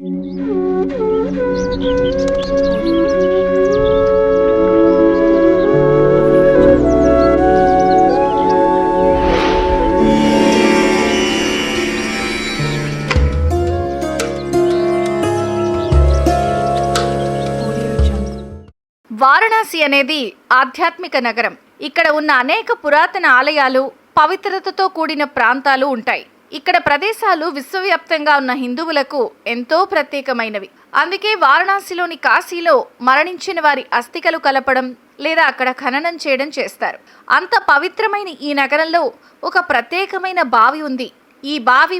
వారణాసి అనేది ఆధ్యాత్మిక నగరం. ఇక్కడ ఉన్న అనేక పురాతన ఆలయాలు పవిత్రతతో కూడిన ప్రాంతాలు ఉంటాయి. ఇక్కడ ప్రదేశాలు విశ్వవ్యాప్తంగా ఉన్న హిందువులకు ఎంతో ప్రత్యేకమైనవి. అందుకే వారణాసిలోని కాశీలో మరణించిన వారి అస్థికలు కలపడం లేదా అక్కడ ఖననం చేయడం చేస్తారు. అంత పవిత్రమైన ఈ నగరంలో ఒక ప్రత్యేకమైన బావి ఉంది. ఈ బావి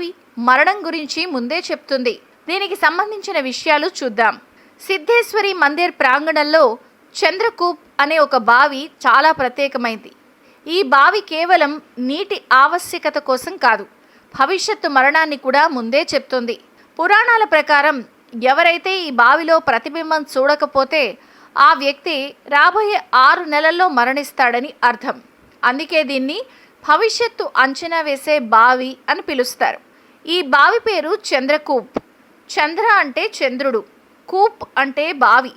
మరణం గురించి ముందే చెప్తుంది. దీనికి సంబంధించిన విషయాలు చూద్దాం. సిద్ధేశ్వరి మందిర్ ప్రాంగణంలో చంద్రకూప్ అనే ఒక బావి చాలా ప్రత్యేకమైంది. ఈ బావి కేవలం నీటి ఆవశ్యకత కోసం కాదు. భవిష్యత్తు మరణాన్ని కూడా ముందే చెప్తుంది. పురాణాల ప్రకారం ఎవరైతే ఈ బావిలో ప్రతిబింబం చూడకపోతే ఆ వ్యక్తి రాబోయే ఆరు నెలల్లో మరణిస్తాడని అర్థం. అందుకే దీన్ని భవిష్యత్తు అంచనా వేసే బావి అని పిలుస్తారు. ఈ బావి పేరు చంద్రకూప్. చంద్ర అంటే చంద్రుడు కూప్ అంటే బావి.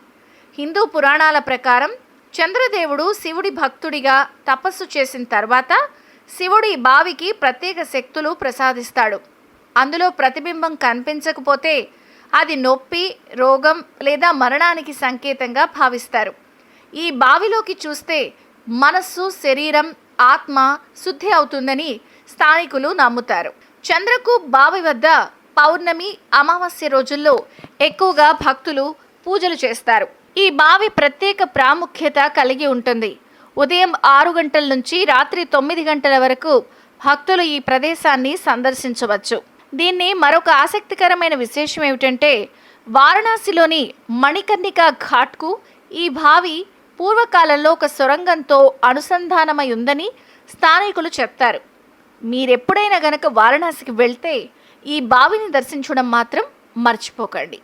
హిందూ పురాణాల ప్రకారం చంద్రదేవుడు శివుడి భక్తుడిగా తపస్సు చేసిన తర్వాత శివుడు ఈ బావికి ప్రత్యేక శక్తులు ప్రసాదిస్తాడు. అందులో ప్రతిబింబం కనిపించకపోతే అది నొప్పి రోగం లేదా మరణానికి సంకేతంగా భావిస్తారు. ఈ బావిలోకి చూస్తే మనస్సు శరీరం ఆత్మ శుద్ధి అవుతుందని స్థానికులు నమ్ముతారు. చంద్రకు బావి వద్ద పౌర్ణమి అమావాస్య రోజుల్లో ఎక్కువగా భక్తులు పూజలు చేస్తారు. ఈ బావి ప్రత్యేక ప్రాముఖ్యత కలిగి ఉంటుంది. ఉదయం ఆరు గంటల నుంచి రాత్రి తొమ్మిది గంటల వరకు భక్తులు ఈ ప్రదేశాన్ని సందర్శించవచ్చు. దీన్ని మరొక ఆసక్తికరమైన విశేషం ఏమిటంటే వారణాసిలోని మణికర్ణిక ఘాట్కు ఈ బావి పూర్వకాలంలో ఒక సొరంగంతో అనుసంధానమై ఉందని స్థానికులు చెప్తారు. మీరెప్పుడైనా గనక వారణాసికి వెళ్తే ఈ బావిని దర్శించడం మాత్రం మర్చిపోకండి.